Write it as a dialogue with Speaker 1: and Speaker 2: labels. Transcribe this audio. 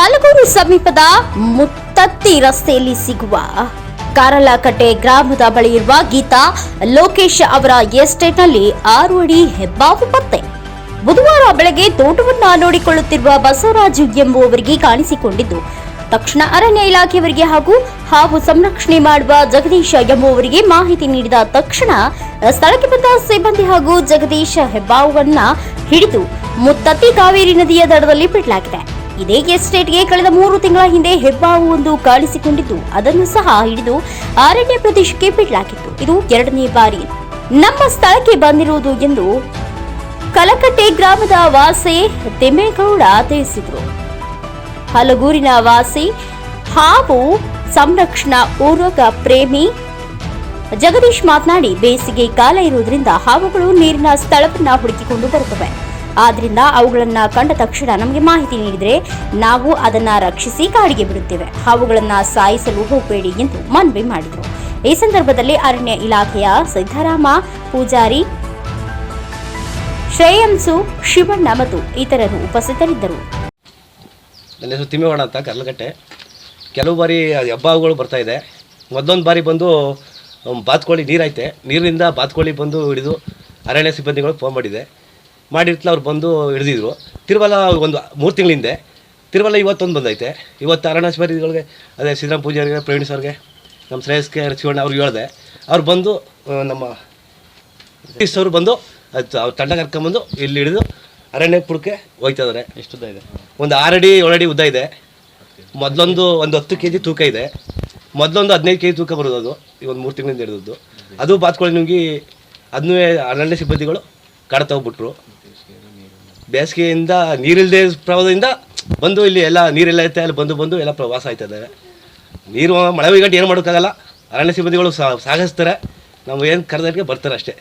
Speaker 1: ಹಲಗೂರು ಸಮೀಪದ ಮುತ್ತತ್ತಿ ರಸ್ತೆಯಲ್ಲಿ ಸಿಗುವ ಕಾರಲಕಟ್ಟೆ ಗ್ರಾಮದ ಬಳಿ ಇರುವ ಗೀತಾ ಲೋಕೇಶ್ ಅವರ ಎಸ್ಟೇಟ್ನಲ್ಲಿ ಆರು ಅಡಿ ಹೆಬ್ಬಾವು ಪತ್ತೆ. ಬುಧವಾರ ಬೆಳಗ್ಗೆ ತೋಟವನ್ನ ನೋಡಿಕೊಳ್ಳುತ್ತಿರುವ ಬಸವರಾಜು ಎಂಬುವವರಿಗೆ ಕಾಣಿಸಿಕೊಂಡಿದ್ದು, ತಕ್ಷಣ ಅರಣ್ಯ ಇಲಾಖೆಯವರಿಗೆ ಹಾಗೂ ಹಾವು ಸಂರಕ್ಷಣೆ ಮಾಡುವ ಜಗದೀಶ ಎಂಬುವವರಿಗೆ ಮಾಹಿತಿ ನೀಡಿದ ತಕ್ಷಣ ಸ್ಥಳಕ್ಕೆ ಬಂದ ಸಿಬ್ಬಂದಿ ಹಾಗೂ ಜಗದೀಶ ಹೆಬ್ಬಾವನ್ನ ಹಿಡಿದು ಮುತ್ತತ್ತಿ ಕಾವೇರಿ ನದಿಯ ದಡದಲ್ಲಿ ಬಿಡಲಾಗಿದೆ. ಇದೇ ಎಸ್ಟೇಟ್ಗೆ ಕಳೆದ ಮೂರು ತಿಂಗಳ ಹಿಂದೆ ಹೆಬ್ಬಾವು ಒಂದು ಕಾಣಿಸಿಕೊಂಡಿದ್ದು, ಅದನ್ನು ಸಹ ಹಿಡಿದು ಅರಣ್ಯ ಪ್ರದೇಶಕ್ಕೆ ಬಿಡಲಾಗಿತ್ತು. ಇದು ಎರಡನೇ ಬಾರಿ. ನಮ್ಮ ಸ್ಥಳಕ್ಕೆ ಬಂದಿರುವುದು ಎಂದು ಕಲಕಟ್ಟೆ ಗ್ರಾಮದ ವಾಸಿ ತಿಮ್ಮೇಗೌಡ ತಿಳಿಸಿದರು. ಹಲಗೂರಿನ ವಾಸಿ ಹಾವು ಸಂರಕ್ಷಣಾ ಪೂರ್ವಕ ಪ್ರೇಮಿ ಜಗದೀಶ್ ಮಾತನಾಡಿ, ಬೇಸಿಗೆ ಕಾಲ ಇರುವುದರಿಂದ ಹಾವುಗಳು ನೀರಿನ ಸ್ಥಳವನ್ನ ಹುಡುಕಿಕೊಂಡು ಬರುತ್ತವೆ. ಆದ್ರಿಂದ ಅವುಗಳನ್ನ ಕಂಡ ತಕ್ಷಣ ನಮಗೆ ಮಾಹಿತಿ ನೀಡಿದರೆ ನಾವು ಅದನ್ನ ರಕ್ಷಿಸಿ ಕಾಡಿಗೆ ಬಿಡುತ್ತೇವೆ. ಹಾವುಗಳನ್ನ ಸಾಯಿಸಲು ಹೋಗಬೇಡಿ ಎಂದು ಮನವಿ ಮಾಡಿದರು. ಈ ಸಂದರ್ಭದಲ್ಲಿ ಅರಣ್ಯ ಇಲಾಖೆಯ ಸಿದ್ದರಾಮ ಪೂಜಾರಿ, ಶ್ರೇಯಂಸು, ಶಿವಣ್ಣ ಮತ್ತು ಇತರರು ಉಪಸ್ಥಿತರಿದ್ದರು.
Speaker 2: ನನ್ನ ಹೆಸರು ತಿಮ್ಮೇಗೌಡ ಅಂತ ಕರ್ಲಗಟ್ಟೆ ಕೆಲವು ಬಾರಿ ಹೆಬ್ಬಾವುಗಳು ಬರ್ತಾ ಇದೆ. ಮೊದಲೊಂದು ಬಾರಿ ಬಂದು, ಬಾತ್ಕೋಳಿ ನೀರೈತೆ ನೀರಿನಿಂದ ಬಾತ್ಕೋಳಿ ಬಂದು ಹಿಡಿದು ಅರಣ್ಯ ಸಿಬ್ಬಂದಿಗಳು ಫೋನ್ ಮಾಡಿದೆ. ಮಾಡಿರ್ತ್ಲ ಅವ್ರು ಬಂದು ಹಿಡಿದಿದ್ರು. ತಿರುವಲ್ಲ ಒಂದು ಮೂರು ತಿಂಗಳ ಹಿಂದೆ ತಿರುವಲ್ಲ ಇವತ್ತೊಂದು ಬಂದೈತೆ. ಇವತ್ತು ಅರಣ್ಯ ಸಿಬ್ಬಂದಿಗಳಿಗೆ ಅದೇ ಸಿದ್ದರಾಮ ಪೂಜಾರಿಗೆ ಪ್ರವೀಣ್ ಸರ್ಗೆ ನಮ್ಮ ಶ್ರೇಯಸ್ಗೆ ಶಿವಣ್ಣ ಅವ್ರಿಗೆ ಹೇಳಿದೆ. ಅವ್ರು ಬಂದು ನಮ್ಮ ಸತೀಶ್ ಅವರು ಬಂದು ಅದು ಅವ್ರ ತಂಡ ಕರ್ಕೊಂಬಂದು ಇಲ್ಲಿ ಹಿಡಿದು ಅರಣ್ಯ ಪುಡಕ್ಕೆ ಹೋಗ್ತಾ ಇದ್ದಾರೆ
Speaker 3: ಎಷ್ಟುದ್ದ ಇದೆ?
Speaker 2: ಒಂದು ಆರಡಿ ಏಳಡಿ ಉದ್ದ ಇದೆ. ಮೊದಲೊಂದು ಒಂದು ಹತ್ತು ಕೆ ಜಿ ತೂಕ ಇದೆ. ಮೊದಲೊಂದು ಹದಿನೈದು ಕೆ ಜಿ ತೂಕ ಬರೋದು ಅದು ಈ ಒಂದು ಮೂರು ತಿಂಗಳಿಂದ ಹಿಡಿದದ್ದು. ಅದು ಬಾತ್ಕೊಳ್ಳಿ ನುಗ್ಗಿ ಅದನ್ನೂ ಅರಣ್ಯ ಸಿಬ್ಬಂದಿಗಳು ಕಾಡ್ತಾ ಹೋಗ್ಬಿಟ್ರು. ಬೇಸಿಗೆಯಿಂದ ನೀರಿಲ್ಲದೆ ಪ್ರವಾಹದಿಂದ ಬಂದು ಇಲ್ಲಿ ಎಲ್ಲ ನೀರೆಲ್ಲ ಐತೆ, ಅಲ್ಲಿ ಬಂದು ಬಂದು ಎಲ್ಲ ಪ್ರವಾಸ ಆಯ್ತಾ ಇದ್ದಾವೆ ನೀರು, ಮಳೆ ಗಂಟೆ ಏನು ಮಾಡೋಕ್ಕಾಗಲ್ಲ. ಅರಣ್ಯ ಸಿಬ್ಬಂದಿಗಳು ಸಾಗಿಸ್ತಾರೆ. ನಾವು ಏನು ಕರೆದಕ್ಕೆ ಬರ್ತಾರೆ ಅಷ್ಟೇ.